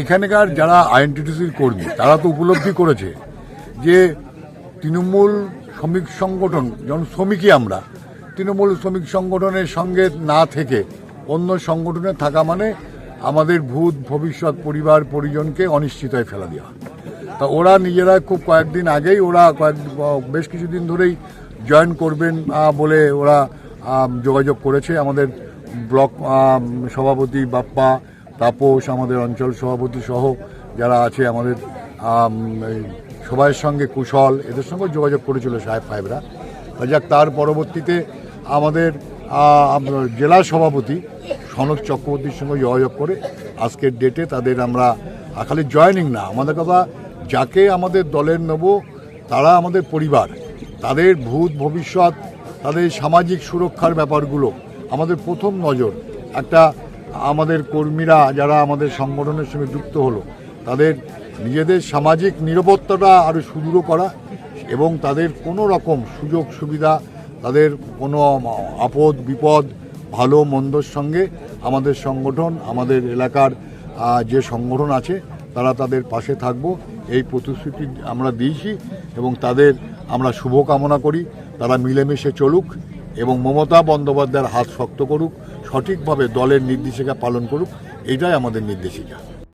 এখানকার যারা আইএনটিটিসির কর্মী, তারা তো উপলব্ধি করেছে যে তৃণমূল শ্রমিক সংগঠন, যেমন শ্রমিকই আমরা, তৃণমূল শ্রমিক সংগঠনের সঙ্গে না থেকে অন্য সংগঠনে থাকা মানে আমাদের ভূত, ভবিষ্যৎ, পরিবার, পরিজনকে অনিশ্চিতায় ফেলা দেওয়া। তা ওরা নিজেরা খুব কয়েকদিন আগেই, ওরা কয়েক, বেশ কিছুদিন ধরেই জয়েন করবেন বলে ওরা যোগাযোগ করেছে। আমাদের ব্লক সভাপতি বাপ্পা তাপস, আমাদের অঞ্চল সভাপতি সহ যারা আছে আমাদের সবাইয়ের সঙ্গে কুশল, এদের সঙ্গে যোগাযোগ করেছিল সাহেব সাহেবরা যাক, তার পরবর্তীতে আমাদের জেলা সভাপতি সনক চক্রবর্তীর সঙ্গে যোগাযোগ করে আজকের ডেটে তাদের আমরা খালি জয়নিং না, আমাদের কথা যাকে আমাদের দলের নেব, তারা আমাদের পরিবার, তাদের ভূত ভবিষ্যৎ, তাদের সামাজিক সুরক্ষার ব্যাপারগুলো, আমাদের প্রথম নজর, একটা আমাদের কর্মীরা যারা আমাদের সংগঠনের সঙ্গে যুক্ত হলো, তাদের নিজেদের সামাজিক নিরাপত্তাটা আরও সুদৃঢ় করা এবং তাদের কোনো রকম সুযোগ সুবিধা, তাদের কোনো আপদ, বিপদ, ভালো, মন্দর সঙ্গে আমাদের সংগঠন, আমাদের এলাকার যে সংগঠন আছে, তারা তাদের পাশে থাকব। এই প্রতিশ্রুতি আমরা দিয়েছি এবং তাদের আমরা শুভকামনা করি। তারা মিলেমিশে চলুক এবং মমতা বন্দ্যোপাধ্যায়ের হাত শক্ত করুক। সঠিকভাবে দলের নির্দেশিকা পালন করুক এটাই আমাদের নির্দেশিকা।